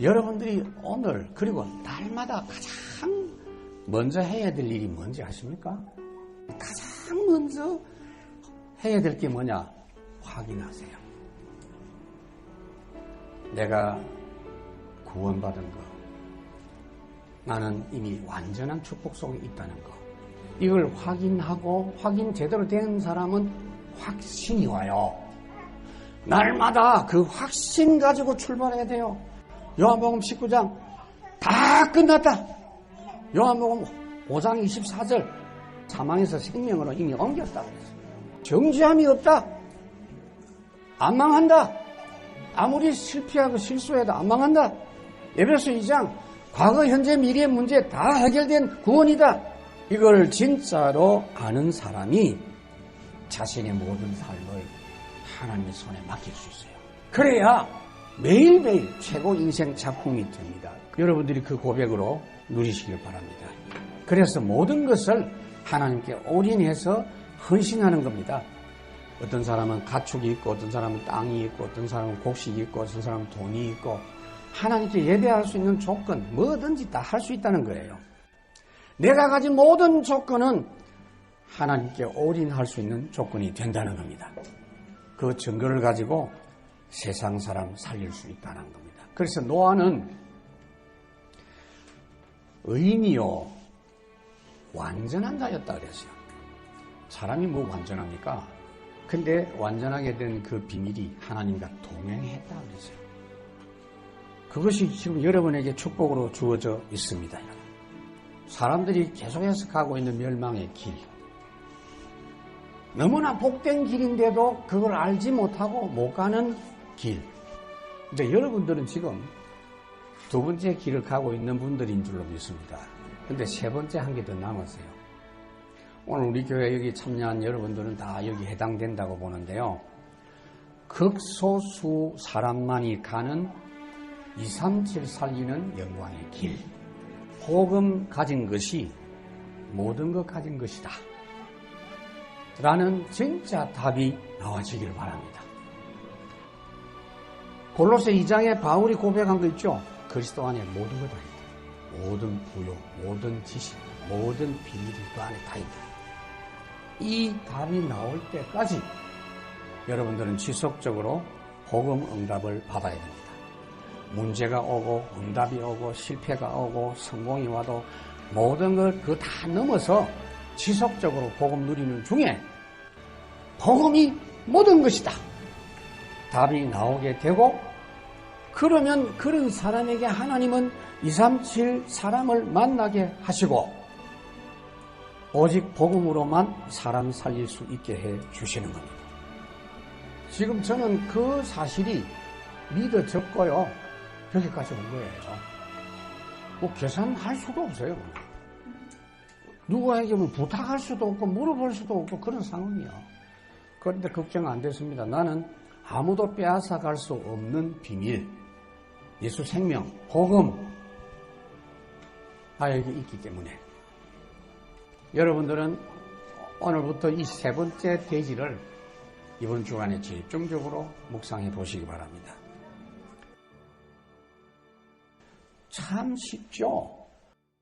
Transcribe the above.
여러분들이 오늘 그리고 날마다 가장 먼저 해야 될 일이 뭔지 아십니까? 가장 먼저 해야 될 게 뭐냐? 확인하세요. 내가 구원받은 거. 나는 이미 완전한 축복 속에 있다는 거. 이걸 확인하고 확인 제대로 된 사람은 확신이 와요. 날마다 그 확신 가지고 출발해야 돼요. 요한복음 19장 다 끝났다. 요한복음 5장 24절 사망에서 생명으로 이미 옮겼다. 정지함이 없다. 안 망한다. 아무리 실패하고 실수해도 안 망한다. 에베소 2장 과거, 현재, 미래의 문제 다 해결된 구원이다. 이걸 진짜로 아는 사람이 자신의 모든 삶을 하나님의 손에 맡길 수 있어요. 그래야 매일매일 최고 인생 작품이 됩니다. 여러분들이 그 고백으로 누리시길 바랍니다. 그래서 모든 것을 하나님께 올인해서 헌신하는 겁니다. 어떤 사람은 가축이 있고, 어떤 사람은 땅이 있고, 어떤 사람은 곡식이 있고, 어떤 사람은 돈이 있고, 하나님께 예배할 수 있는 조건, 뭐든지 다 할 수 있다는 거예요. 내가 가진 모든 조건은 하나님께 올인할 수 있는 조건이 된다는 겁니다. 그 증거를 가지고 세상 사람 살릴 수 있다는 겁니다. 그래서 노아는 의인이요 완전한 자였다 그랬어요. 사람이 뭐 완전합니까? 근데 완전하게 된 그 비밀이 하나님과 동행했다 그랬어요. 그것이 지금 여러분에게 축복으로 주어져 있습니다. 사람들이 계속해서 가고 있는 멸망의 길. 너무나 복된 길인데도 그걸 알지 못하고 못 가는 길. 근데 여러분들은 지금 두 번째 길을 가고 있는 분들인 줄로 믿습니다. 근데 세 번째 한 개 더 남았어요. 오늘 우리 교회 여기 참여한 여러분들은 다 여기 해당된다고 보는데요. 극소수 사람만이 가는 237 살리는 영광의 길. 복음 가진 것이 모든 것 가진 것이다. 라는 진짜 답이 나와지길 바랍니다. 골로새 2장에 바울이 고백한 거 있죠? 그리스도 안에 모든 것다 있다. 모든 부요, 모든 지식, 모든 비밀이 그 안에 다 있다. 이 답이 나올 때까지 여러분들은 지속적으로 복음 응답을 받아야 됩니다. 문제가 오고 응답이 오고 실패가 오고 성공이 와도 모든 걸 그 다 넘어서 지속적으로 복음 누리는 중에 복음이 모든 것이다. 답이 나오게 되고 그러면 그런 사람에게 하나님은 237 사람을 만나게 하시고 오직 복음으로만 사람 살릴 수 있게 해 주시는 겁니다. 지금 저는 그 사실이 믿어졌고요. 여기까지 온 거예요. 뭐 계산할 수도 없어요. 누구에게 뭐 부탁할 수도 없고 물어볼 수도 없고 그런 상황이요. 그런데 걱정 안 됐습니다. 나는 아무도 빼앗아 갈 수 없는 비밀, 예수 생명, 복음, 나에게 있기 때문에 여러분들은 오늘부터 이 세 번째 대지를 이번 주간에 집중적으로 묵상해 보시기 바랍니다. 참 쉽죠?